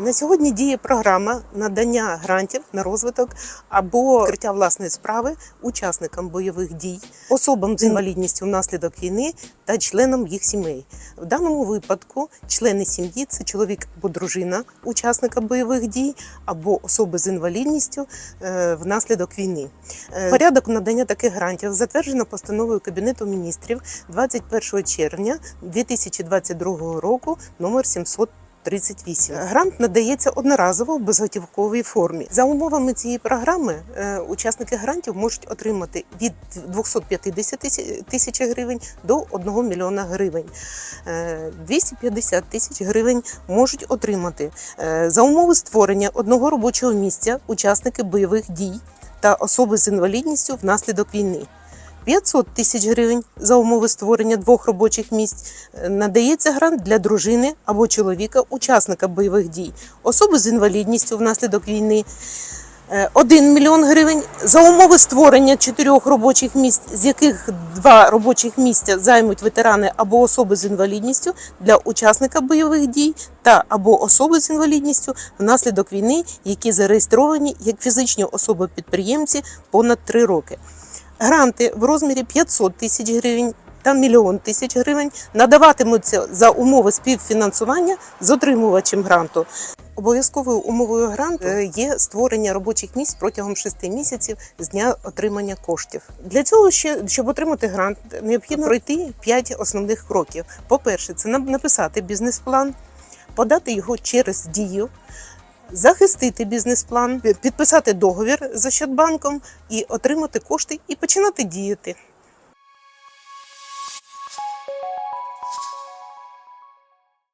На сьогодні діє програма надання грантів на розвиток або відкриття власної справи учасникам бойових дій, особам з інвалідністю внаслідок війни та членам їх сімей. В даному випадку члени сім'ї це чоловік або дружина учасника бойових дій, або особи з інвалідністю е, внаслідок війни. Е, Порядок надання таких грантів затверджено постановою Кабінету міністрів 21 червня 2022 року номер 700 38. Грант надається одноразово в безготівковій формі. За умовами цієї програми е, учасники грантів можуть отримати від 250 тисяч- гривень до 1 мільйона гривень. Е, 250 тисяч гривень можуть отримати е, за умови створення одного робочого місця учасники бойових дій та особи з інвалідністю внаслідок війни. 500 тисяч гривень за умови створення двох робочих місць е, надається грант для дружини або чоловіка, учасника бойових дій, особи з інвалідністю внаслідок війни. 1 мільйон гривень за умови створення чотирьох робочих місць, з яких два робочих місця займуть ветерани або особи з інвалідністю для учасника бойових дій та або особи з інвалідністю внаслідок війни, які зареєстровані як фізичні особи-підприємці понад 3 роки. Гранти в розмірі 500 тисяч гривень та мільйон тисяч гривень надаватимуться за умови співфінансування з отримувачем гранту. Обов'язковою умовою гранту е, є створення робочих місць протягом 6 місяців з дня отримання коштів. Для цього ще щоб отримати грант, необхідно пройти 5 основних кроків. По-перше, це нам- написати бізнес-план, подати його через дію. Захистити бізнес-план, підписати договір з Ощадбанком і отримати кошти і починати діяти.